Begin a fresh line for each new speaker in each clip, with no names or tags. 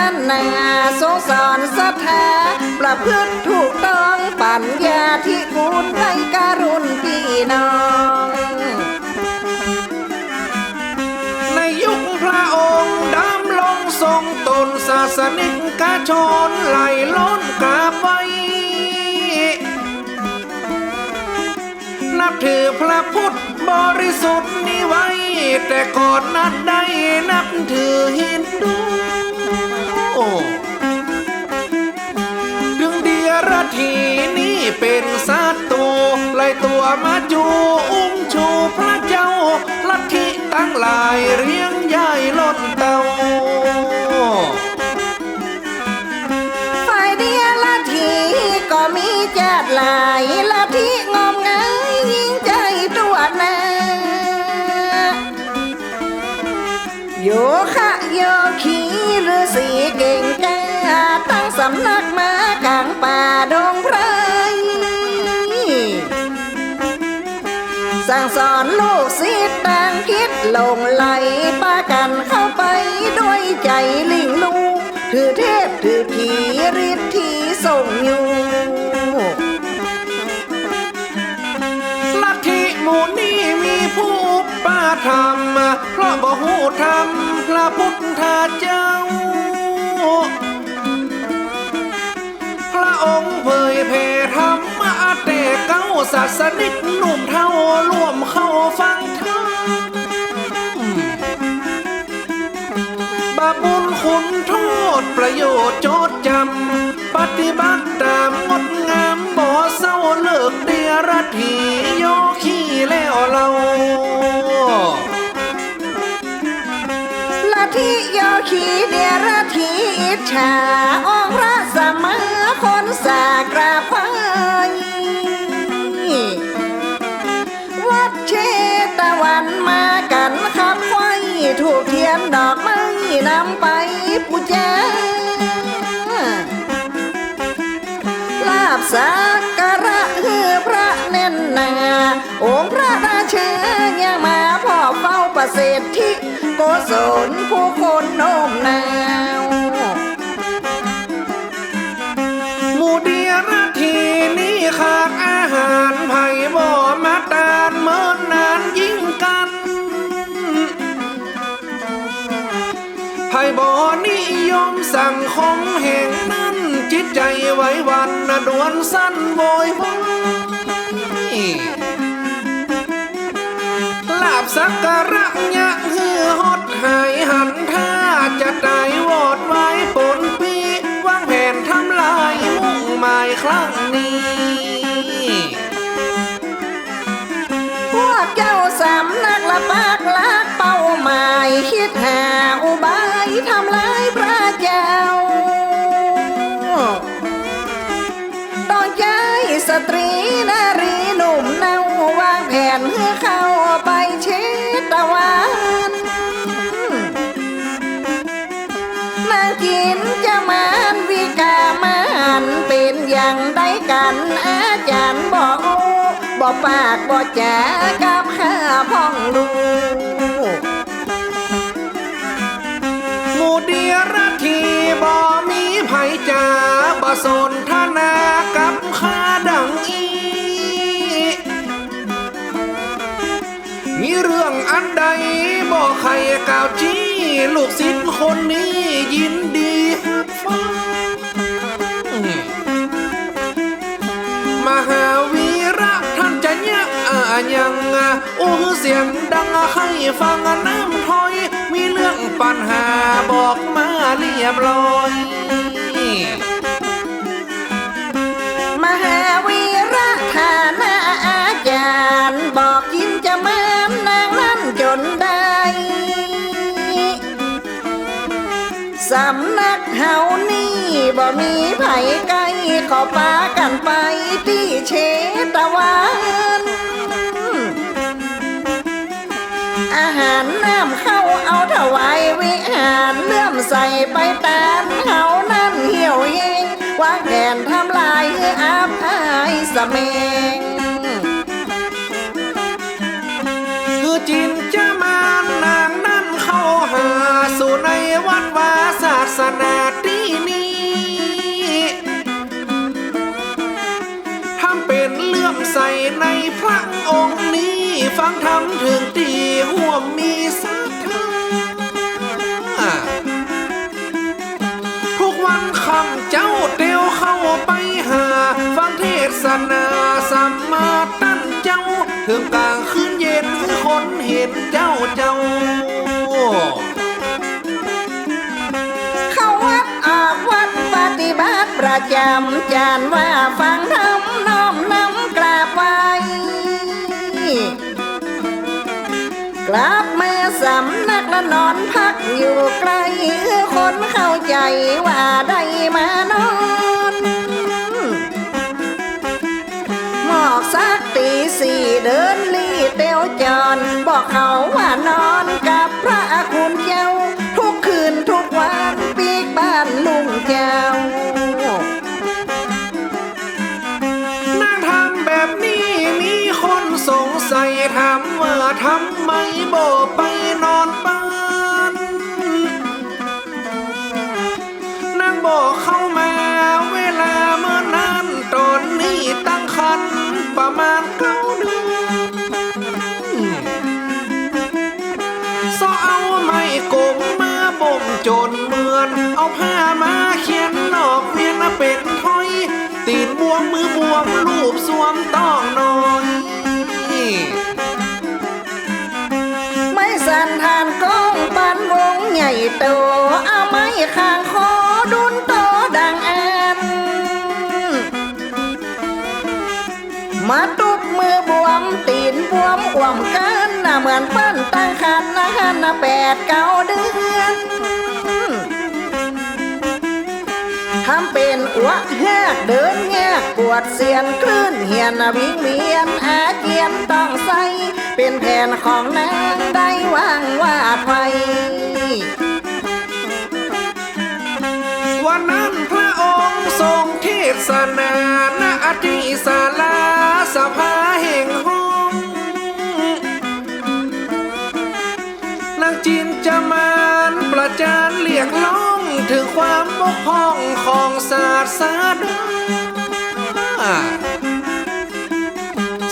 นั้นนาสงสารศรัทธาประพฤติถูกต้องปัญญาที่กูลในการุณพี่น้อง
ในยุคพระองค์ดำลงทรงตนศาสนิกกาชนไหลล้นกราบไว้ นับถือพระพุทธบริสุทธิ์นี้ไว้ แต่ก่อนนั้นได้นับถือฮินดู หลง
ไหลป้ากันเข้าไปด้วยใจลิงลูกถือเทพถือผีฤทธิ์ที่ส่งอยู่
ลัทธิหมู่นี้มีผู้ป้าธรรม เพราะบ่หูธรรมพระพุทธเจ้า พระองค์เผยแผ่ธรรมะแต่เก้าศาสนิกหนุ่มเท่าร่ว ประโยชน์จดจำ ปฏิบัติตามงดงามบ่เศร้าเลิกเดียรถีโยขี้แล้วเรา
ละทิโยคีเดียรถีอิจฉา ประเสริฐที่โกศลผู้คนโน้มนาว
หมู่เดียรถีนี้ขาดอาหารไผ่บ่มาตานเมินนานยิ่งกันไผ่บ่นิยมสั่งของแห่งนั้น จิตใจไหวหวันนะดวนสั้นโวยวายลา สักการะยะฮือฮดหายหันท่าจะได้วอดไว้ปนปีวางแผนทำลายมุ่งหมายครั้งนี้
ปากบอกจกับข้าพ่องดู
หมู่เดียรถีบ่มีไผจาบ่สนทนากับข้าดังอีมีเรื่องอันใดบอกใครกล่าวจี้ลูกศิษย์คนนี้ยินดี อู้เสียงดังให้ฟังน้ำถอย มีเรื่องปัญหาบอกมาเรียบร้อย
มหาวีระฐานะอาจารย์บอกยินจะมานนางนั้นจนได้ สำนักเฮานี่บ่มีไผไกลขอปากันไปที่เชตวันารน้ำเข้าเอาถวายวิหารเลื่อมใส่ไปตามเฮานั่นเหี่ยวเองว่างแผนทำลายอาภายสเมง
คือจินจะมานางนั่นเข้าหาสู่ในวัดวาศาสนาที่นี้ทำเป็นเลื่อมใสในพระองค์ ฟังทำถึงตีห่วมมีสัทธาทุกวันคำเจ้าเตียวเข้าไปหา ฟังเทศนาสัมมาตั้นเจ้า ถึงกลางคืนเย็นคนเห็นเจ้าเจ้า
เข้าวัดออกวัดปฏิบัติประจำจานว่าฟังทำน้อ นักและนอนพักอยู่ไกลคนเข้าใจว่าได้มานอนหมอกสักตีสี่เดินลี่เตียวจอนบอกเขาว่านอนกับพระคุณเจ้า ทุกคืนทุกวันปีกบ้านลุงเจ้า
นางทำแบบนี้มีคนสงสัยถามว่าทำไมบ่ไปนอน ประมาณเก้าเดือนซอเอาไม้กลมมาบ่มจนเหมือน เอาผ้ามาเขียนหลอกเวียนเป็นถ้อย ตีนบวมมือบวมรูปสวมต้องนอน
ไม่สันทานกล้องปันวงใหญ่โตเอาไม้ข้างคอ มาตุบมือบวมตีนบวมอ่วมกันน่ะเหมือนปั้นตั้งคันนะฮันนะแปดเก้าเดือนทำเป็นอ้วกแหกเดินแงกปวดเสียนคลื่นเหียนวิ่งเวียนอาเจียนต้องใส่เป็นแผนของนางได้วางวาดไว้
ทรงเทศนาณอธิศาลาสภาแห่งห้องนางจินจะมานประจานเรียกร้องถึงความบกพร่องของศาสนา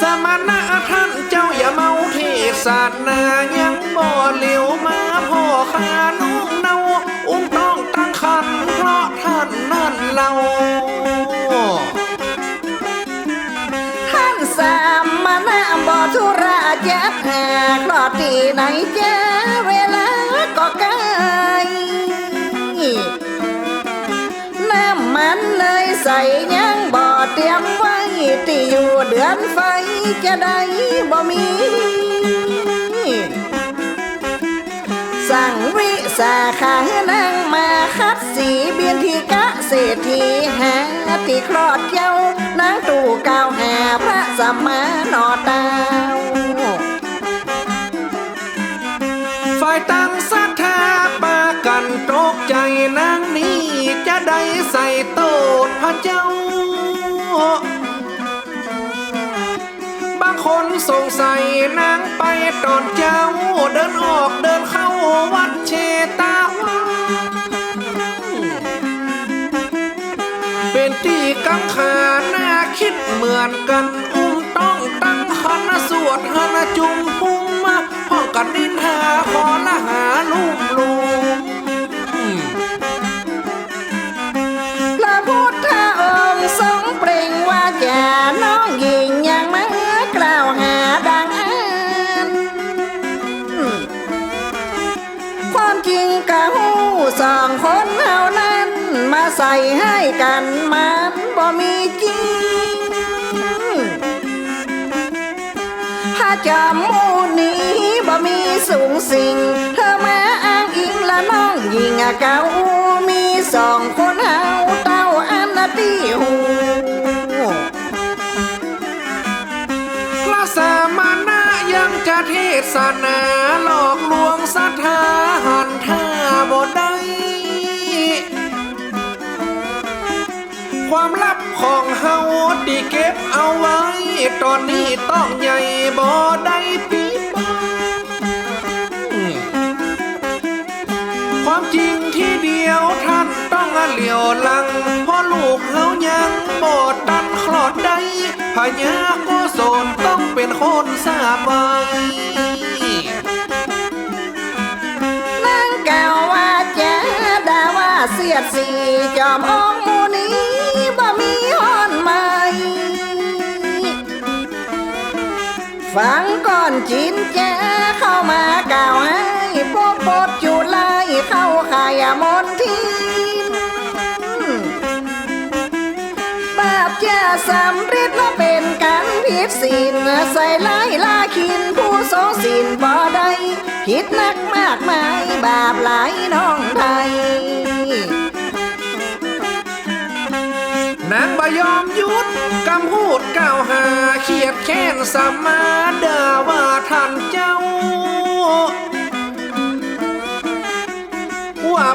สมณะท่านเจ้าอย่าเมาเทศนายังบ่เหลียวมาพ่อค่า
ลอดที่ไหนจ้าเวลาก็ไกลน้ำมันเลยใส่ยังบ่อเตรียมไว้ที่อยู่เดือนไฟจะได้บ่มีสั่งวิสาขานั่งมาคัดสีเบียนที่กะเศรษฐีหาที่คลอดเย้านางตู่เกาวหาพระสัมมาหนอดาว
ตั้งศรัทธาปากันตกใจนางนี้จะได้ใส่โตดพระเจ้า บางคนสงสัยนางไปตอนเจ้า เดินออกเดินเข้าวัดเชตาวาเป็นที่กังขาหน้าคิดเหมือนกันอุ้มต้องตั้งคันสวดหนจุมพุ่มมาพ่อง กันดินหาขอละหาลูกลูก
พระพุทธองค์ทรงเปล่งว่าจะน้องหญิงยังมากล่าวหาดังอันความจริงกะหูสองคนเท่านั้น มาใส่ให้กันมันบ่มีจริงถ้าจำมูนี้ บ่มีสูงสิง เธอมาอ้างอิงละน้องยิงอะเก่ามีสองคนเฮาเต้าอันนาตีหู
พระสามณะยังจะเทศนาหลอกลวงศรัทธาหันท่าบ่ได้ความลับของเฮาดีเก็บเอาไว้ ตอนนี้ต้องใหญ่บ่ได้ปี เหลียวหลังพราะลูกเฮายังบ่ตันคลอดได้พญาโกศลต้องเป็นคนสาบาย
นางแก้วว่าแจ้ดาว่าเสียดสีจอมองมูนี้บ่มีหอนไหมฟังก่อนจินแจเข้ามากล่าวให้พวกปดจุไลเข้าขายมนทิ สำเร็จและเป็นการผิดศีลใส่ไล่ลาคินผู้ทรงศีลบ่ได้ผิดนักมากมายบาปหลายน้องไทย
นางบยอมยุดกำพูดกล่าวหาเขียดแค้นสามมาดาว่าท่านเจ้า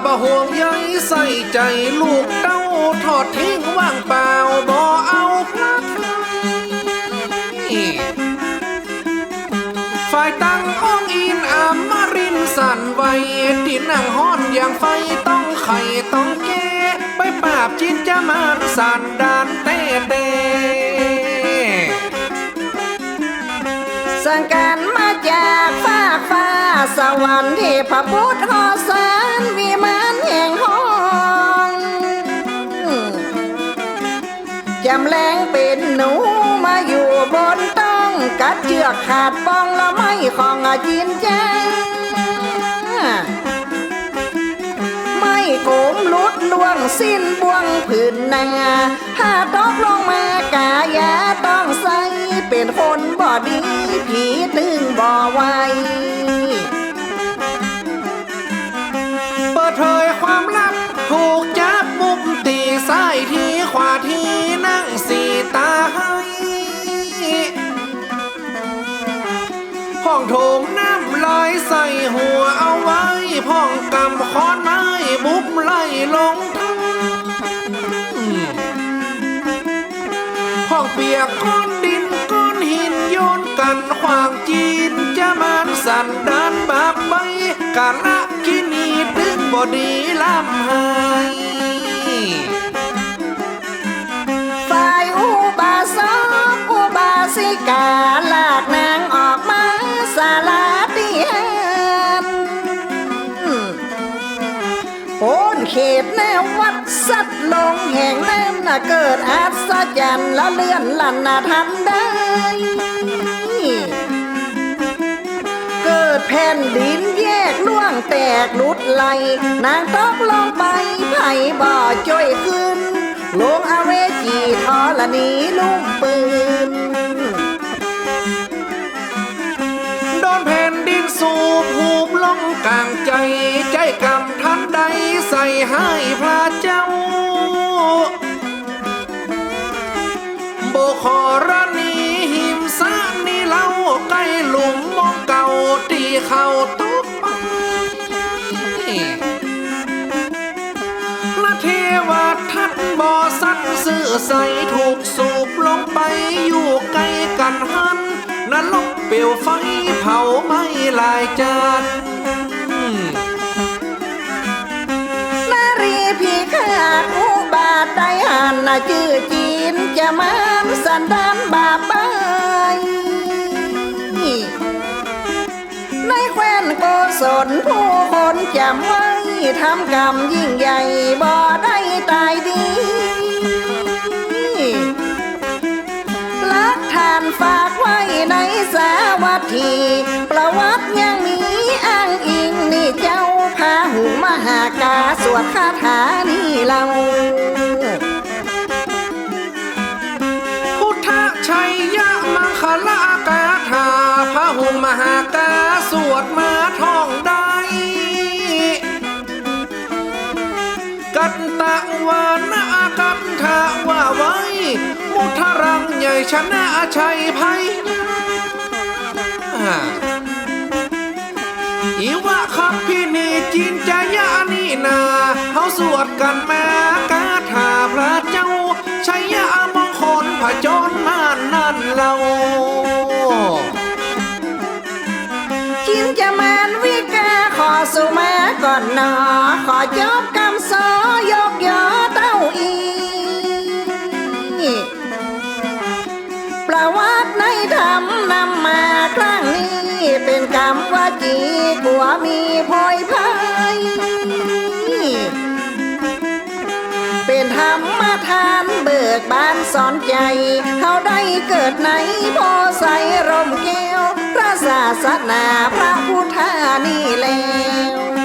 บ่ห่วงใยใส่ใจลูกเต้าทอดทิ้งว่างเปล่าบ่เอาพระไทยฝ่ายตั้งองค์อินอามารินสั่นไหวติดนั่งห้อนอย่างไฟต้องไข่ต้องแก้ไปปราบจินจะมานสั่นดานเต้เต้
สั่งการมาจากฟาฟ้าสวรรค์เทพพุทธหอสารวิมา เป็นหนูมาอยู่บนต้องกัดเชือกขาดปองละไม่ของอาจินจ้าไม่โกมลุดล่วงสิ้นบ่วงผืนนาถ้าตกลงมากายาต้องใส่เป็นคนบ่ดีผีตึงบ่ไว
เปิดเผยความลับถูกจับมุมตีซ้ายทีขวาทีนั่งสี ตาให้ห้องโถมน้ำลายใส่หัวเอาไว้พ่องกำค้อนไม้บุบไล่ลงทั้งห้องเปียกก้อนดินก้อนหินโยนกันขวางจีนจะมันสันดานบาปใบกาละกินีดึงบอดีลำหาย
สิกาลากนางออกมาสาลาติหานโอนเขตแนววัดสัตว์ลงแห่งนั้นน่ะเกิดอัศจรรย์และเลื่อนลันนาทันได้ เกิดแผ่นดินแยกล่วงแตกหลุดไหล นางตกลงไปไผ่บ่อจ้อยขึ้นลงอเวจีทอละนีลุ่มปืน
สูบหูบลงกลางใจ ใจกำทันใดใส่ให้พระเจ้าโบขอรณีหิมสะนี่เล่าใกล้หลุมมองเก่าตีเข่าตุกไปพระเทวทัตบ่อสัตว์สื่อใสถูกสูบลงไปอยู่ใกล้กันหัน นรกเปลวไฟเผาไหม้ลายจาน
นารีพีขาดอุบาทได้หันน่ะชื่อจีนจะมันสันดานบาปไปในแคว้นโกศลผู้คนจำไว้ทำกรรมยิ่งใหญ่บ่ได้ตายดี ทีประวัติยังมีอ้างอิงนี่เจ้าพาหูมหากาสวดคาถานี่เรา
พุทธชัยยะมังคลากาถาพระหุมหากาสวดมาท่องได้กันตะวานากันทะว่าไว้ มุทรังใหญ่ชนะชัยภัย สวดกันแมากาถาพระเจ้าชัยยะเรา
คินจะแมนวิกาขอสุมาก่อนหนอขอจบคำสอยกยอเต้าอีประวัติในธรรมนำมาครั้งนี้เป็นกรรมวจีกลัวมี กบ้านสอนใจเขาได้เกิดในพอใส่ร่มแก้ว พระศาสนาพระพุทธานี่แล้ว